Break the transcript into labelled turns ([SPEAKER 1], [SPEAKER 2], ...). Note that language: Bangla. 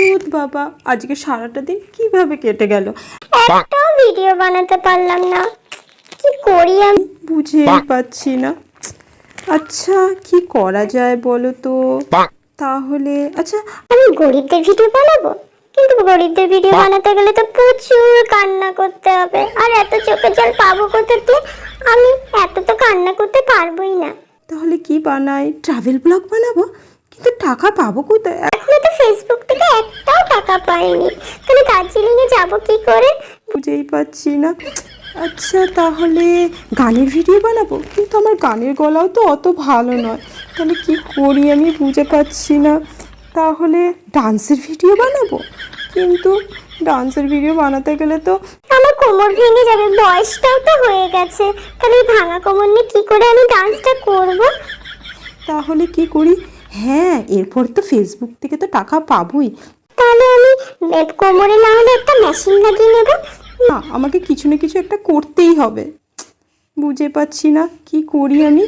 [SPEAKER 1] দুধ বাবা। আজকে সারাটা দিন কীভাবে কেটে গেল?
[SPEAKER 2] একটাও ভিডিও বানাতে পারলাম না। কি করি আমি?
[SPEAKER 1] বুঝে পাচ্ছি না। আচ্ছা কি করা যায় বলো তো? তাহলে আচ্ছা
[SPEAKER 2] আমি গরিবদের ভিডিও বানাবো? কিন্তু গরিবদের ভিডিও বানাতে গেলে তো প্রচুর কান্না করতে হবে। আর এত চোখের জল পাবো কোথা দিয়ে আমি এত তো কান্না করতে পারবোই না।
[SPEAKER 1] তাহলে কি বানাই? ট্রাভেল ব্লগ বানাবো? কিন্তু টাকা পাবো কোথায়?
[SPEAKER 2] এখন তো ফেসবুক টাকা পাইনি। তাহলে দার্জিলিং এ যাব কি করে?
[SPEAKER 1] বুঝেই পাচ্ছি না। আচ্ছা তাহলে গানের ভিডিও বানাবো? কিন্তু আমার গানের গলাও তো অত ভালো নয়। তাহলে কি করি আমি বুঝে পাচ্ছি না। তাহলে ডান্সের ভিডিও বানাবো? কিন্তু ডান্সের ভিডিও বানাতে গেলে তো
[SPEAKER 2] আমার কোমর ভেঙে যাবে বয়সটাও তো হয়ে গেছে। তাহলে ভাঙা কোমর নিয়ে কী করে আমি ডান্সটা করব?
[SPEAKER 1] তাহলে কি করি? হ্যাঁ এরপর তো ফেসবুক থেকে তো টাকা পাবোই।
[SPEAKER 2] তাহলে আমি কোমরে না হলে একটা মেশিন লাগিয়ে নেব।
[SPEAKER 1] না, আমাকে কিছু না কিছু একটা করতেই হবে। বুঝে পাচ্ছি না কি করি আমি।